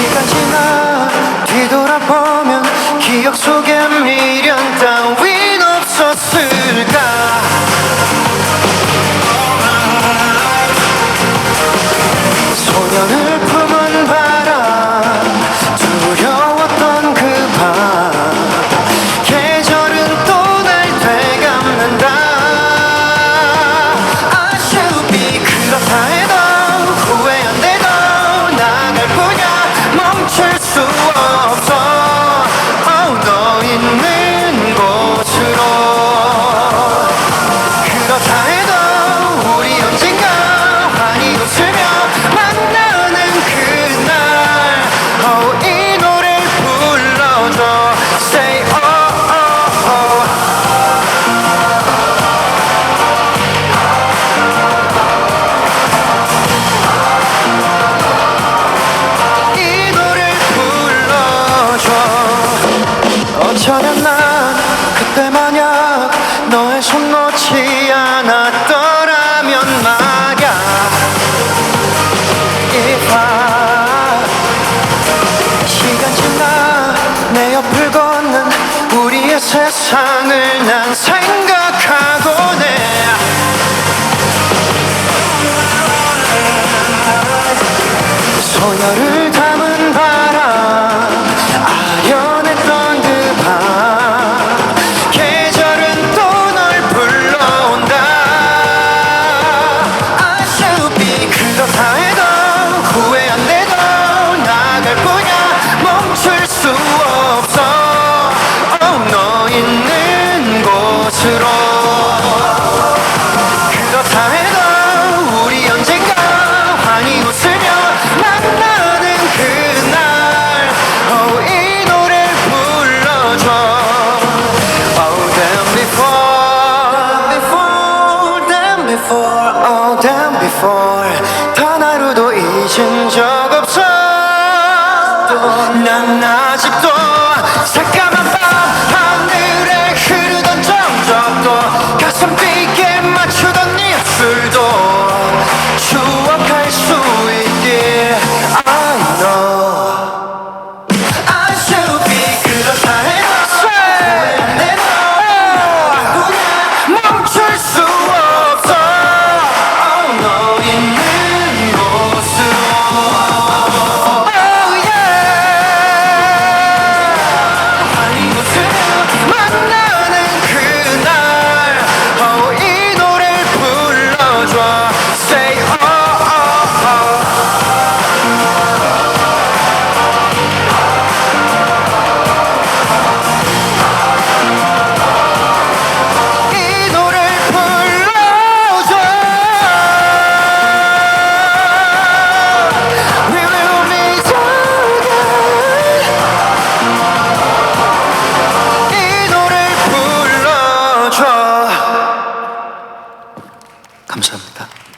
어디까지나 세상을 난 생각하고 내 소녀를 난 아직도 새까만 밤 하늘에 흐르던 점점 더 가슴 뛰 감사합니다.